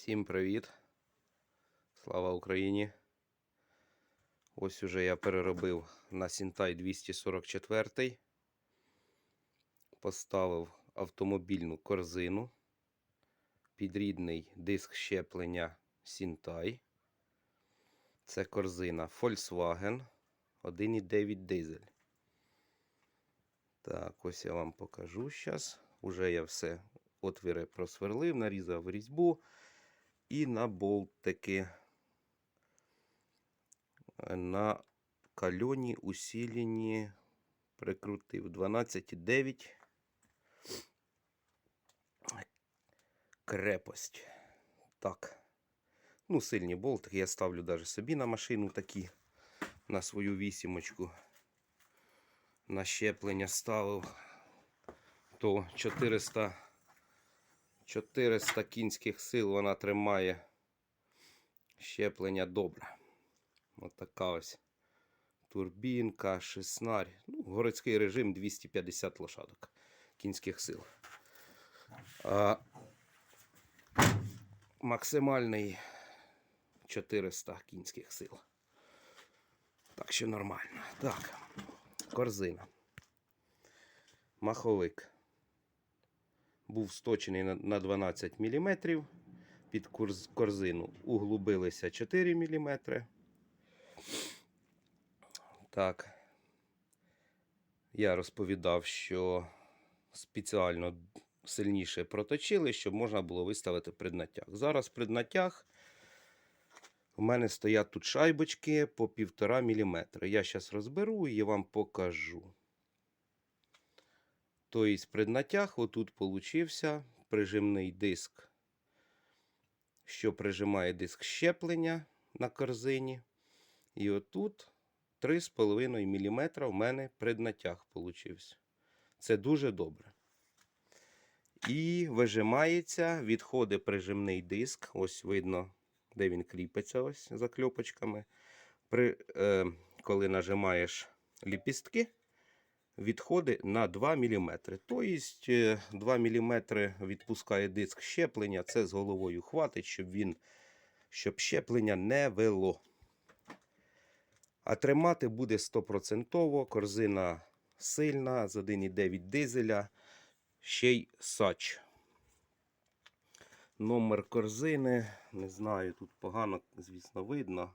Всім привіт! Слава Україні! Ось уже я переробив на Сінтай 244. Поставив автомобільну корзину, підрідний диск щеплення Сінтай. Це корзина Volkswagen 1,9 дизель. Так, ось я вам покажу зараз. Уже я все отвіри просверлив, нарізав різьбу і на болтики на кальоні усилені прикрутив 12,9 крепость. Так. Ну, сильні болтики. Я ставлю навіть собі на машину такі, на свою вісімочку. На щеплення ставив. То 400 400 кінських сил вона тримає щеплення добре. Ось така ось турбінка, шеснарь. Ну, городський режим 250 лошадок кінських сил. А максимальний 400 кінських сил. Так що нормально. Так, корзина. Маховик був сточений на- на 12 мм. Під корзину углубилися 4 мм. Так. Я розповідав, що спеціально сильніше проточили, щоб можна було виставити преднатяг. Зараз преднатяг у мене стоять тут шайбочки по 1,5 мм. Я зараз розберу і вам покажу. Тобто преднатяг отут получився прижимний диск, що прижимає диск щеплення на корзині. І отут 3,5 мм у мене преднатяг получився. Це дуже добре. І вижимається, відходить прижимний диск. Ось видно, де він кріпиться ось за кльопочками. При, е, коли нажимаєш ліпістки, відходить на 2 мм. Тобто 2 мм відпускає диск щеплення. Це з головою хватить, щоб він щоб щеплення не вело. А тримати буде 100%. Корзина сильна, з 1,9 дизеля, ще й сач. Номер корзини, не знаю, тут погано, звісно, видно.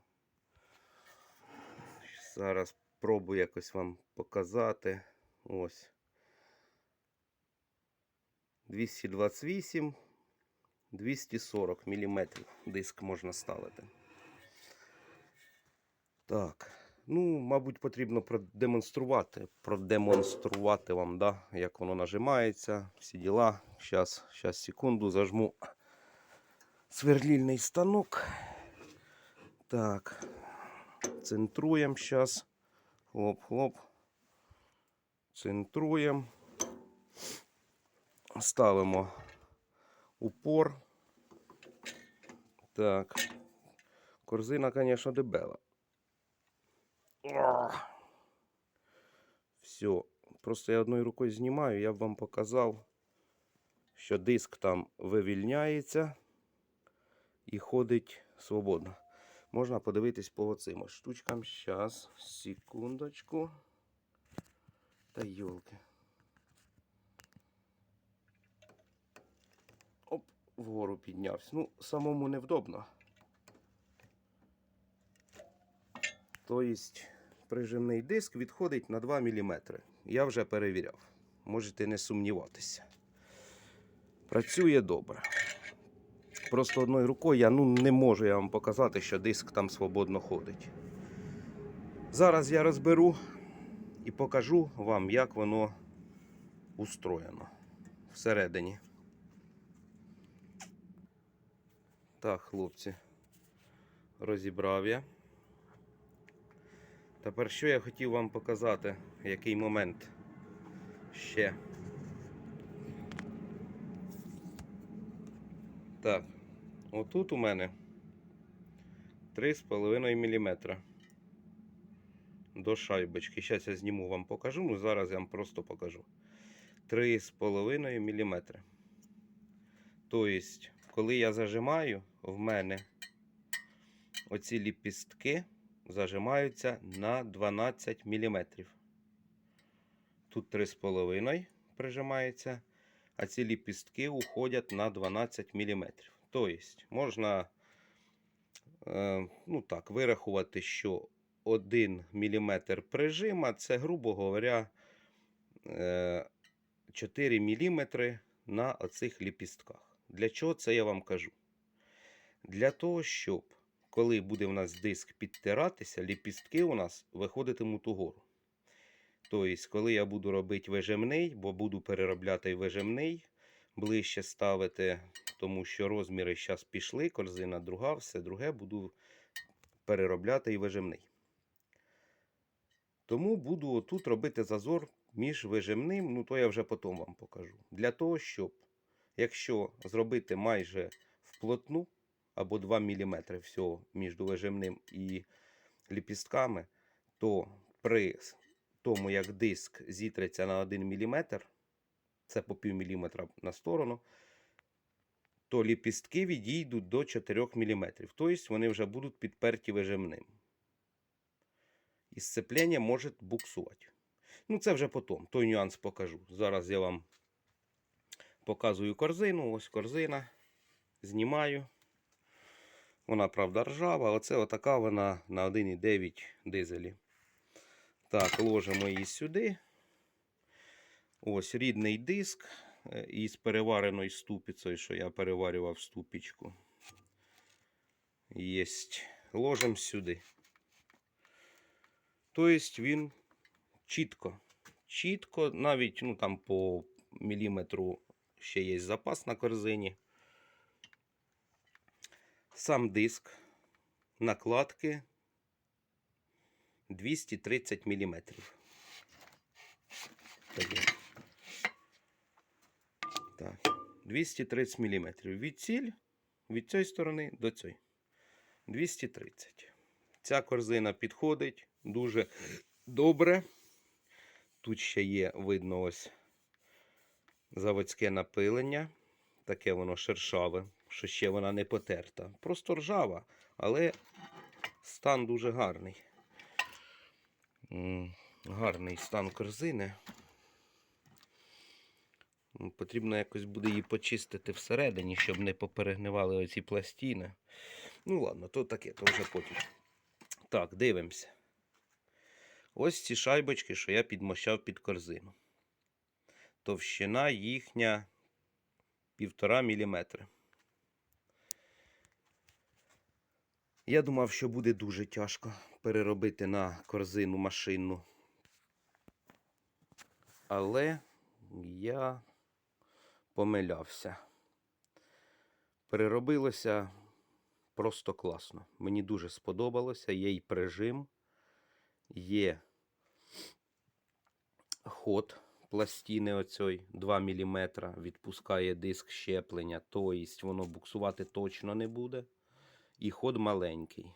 Зараз пробую якось вам показати. Ось. 228, 240 мм диск можна ставити. Так. Ну, мабуть, потрібно продемонструвати, продемонструвати вам, да, як воно нажимається, всі діла. Зараз, зараз, секунду, зажму сверлільний станок. Так, центруємо зараз. Хлоп-хлоп. Центруємо. Ставимо упор. Так. Корзина, звісно, дебела. Все. Просто я одною рукою знімаю, я б вам показав, що диск там вивільняється і ходить свободно. Можна подивитись по оцим штучкам. Щас, секундочку. Та йолки. Оп, вгору піднявся. Ну, самому невдобно. Тобто прижимний диск відходить на 2 мм. Я вже перевіряв. Можете не сумніватися. Працює добре. Просто одною рукою я ну, не можу я вам показати, що диск там свободно ходить. Зараз я розберу і покажу вам, як воно устроєно всередині. Так, хлопці, розібрав я. Тепер що я хотів вам показати, який момент ще. Так, отут у мене 3,5 мм до шайбочки. Зараз я зніму вам покажу, ну зараз я вам просто покажу. 3,5 мм. Тобто, коли я зажимаю, в мене оці ліпістки зажимаються на 12 мм. Тут 3,5 прижимається, а ці ліпістки уходять на 12 мм. Тобто можна е, ну так, вирахувати, що 1 мм прижима це, грубо говоря, е, 4 мм на оцих ліпістках. Для чого це я вам кажу? Для того, щоб коли буде у нас диск підтиратися, ліпістки у нас виходитимуть угору. Тобто, коли я буду робити вижимний, бо буду переробляти вижимний, ближче ставити, тому що розміри зараз пішли, корзина друга, все друге буду переробляти і вижимний. Тому буду отут робити зазор між вижимним, ну то я вже потім вам покажу. Для того, щоб, якщо зробити майже вплотну, або 2 мм всього між вижимним і ліпістками, то при тому, як диск зітреться на 1 мм, це по пів міліметра на сторону, то ліпістки відійдуть до 4 мм. Тобто вони вже будуть підперті вижимним. І сцеплення може буксувати. Ну, це вже потім. Той нюанс покажу. Зараз я вам показую корзину. Ось корзина. Знімаю. Вона, правда, ржава. Оце отака вона на 1,9 дизелі. Так, ложимо її сюди. Ось рідний диск е, із перевареною ступицею, що я переварював ступічку. Єсть. Ложимо сюди. Тобто він чітко. Чітко, навіть ну, там по міліметру ще є запас на корзині. Сам диск накладки 230 мм. Так, 230 мм. Від ціль, від цієї сторони до цієї. 230. Ця корзина підходить дуже добре. Тут ще є, видно, ось заводське напилення. Таке воно шершаве, що ще вона не потерта. Просто ржава, але стан дуже гарний. Гарний стан корзини. Потрібно якось буде її почистити всередині, щоб не поперегнивали оці пластини. Ну, ладно, то таке, то вже потім. Так, дивимося. Ось ці шайбочки, що я підмощав під корзину. Товщина їхня 1,5 мм. Я думав, що буде дуже тяжко переробити на корзину машинну. Але я помилявся. Переробилося просто класно. Мені дуже сподобалося. Є й прижим, є ход пластини оцей 2 мм, відпускає диск щеплення, тобто воно буксувати точно не буде. І ход маленький.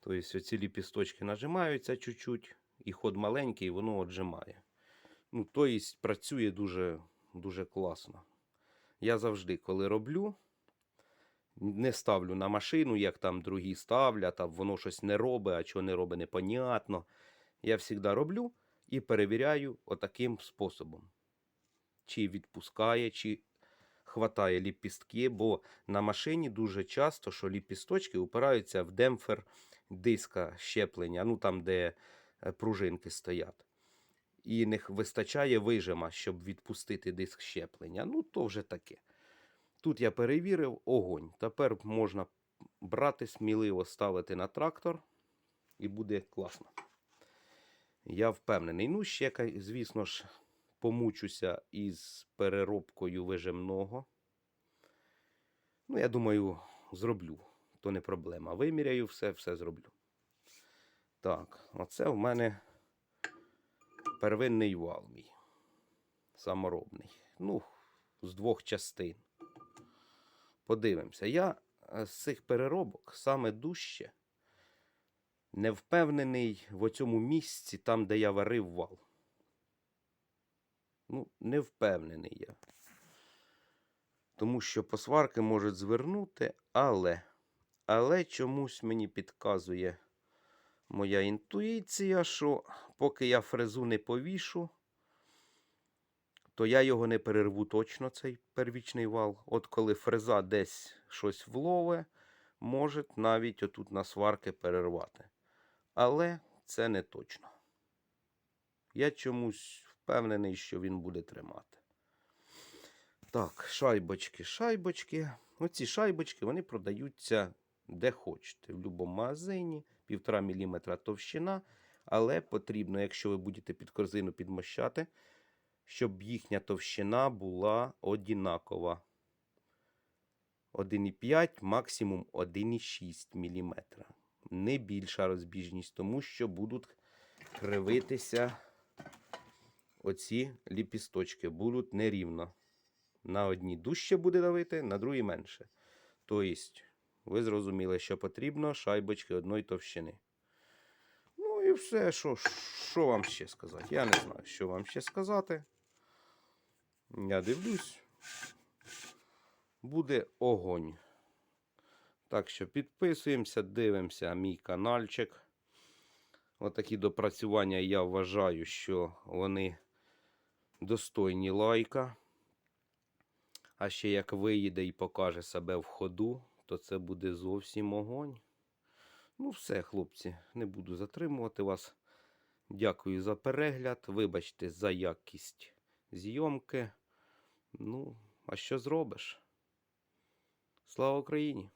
Тобто оці ліпісточки нажимаються чуть-чуть, і ход маленький, воно отжимає. Ну, тобто працює дуже, дуже класно. Я завжди, коли роблю, не ставлю на машину, як там другі ставлять, а воно щось не робить, а чого не робить, непонятно. Я завжди роблю і перевіряю отаким способом. Чи відпускає, чи хватає ліпістки, бо на машині дуже часто, що ліпісточки упираються в демпфер диска щеплення, ну там, де е, пружинки стоять. І не вистачає вижима, щоб відпустити диск щеплення. Ну, то вже таке. Тут я перевірив огонь. Тепер можна брати сміливо ставити на трактор, і буде класно. Я впевнений. Ну, ще, звісно ж, помучуся із переробкою вижимного. Ну, я думаю, зроблю. То не проблема. Виміряю все, все зроблю. Так, оце в мене первинний вал мій. Саморобний. Ну, з двох частин. Подивимося. Я е, з цих переробок саме дужче не впевнений в оцьому місці, там, де я варив вал. Ну, не впевнений я. Тому що посварки можуть звернути, але, але чомусь мені підказує моя інтуїція, що поки я фрезу не повішу, то я його не перерву точно, цей первічний вал. От коли фреза десь щось влове, може навіть отут на сварки перервати. Але це не точно. Я чомусь впевнений, що він буде тримати. Так, шайбочки, шайбочки. Оці шайбочки вони продаються де хочете. В будь-якому магазині, 1,5 мм товщина. Але потрібно, якщо ви будете під корзину підмощати, щоб їхня товщина була одинакова. 1,5, максимум 1,6 мм. Не більша розбіжність, тому що будуть кривитися оці ліпісточки, будуть нерівно. На одній дужче буде давити, на другій менше. Тобто, ви зрозуміли, що потрібно шайбочки одної товщини. Ну і все, що, вам ще сказати? Я не знаю, що вам ще сказати. Я дивлюсь. Буде огонь. Так що підписуємося, дивимося мій каналчик. Отакі допрацювання я вважаю, що вони достойні лайка. А ще як виїде і покаже себе в ходу, то це буде зовсім огонь. Ну, все, хлопці, не буду затримувати вас. Дякую за перегляд. Вибачте за якість зйомки. Ну, а що зробиш? Слава Україні!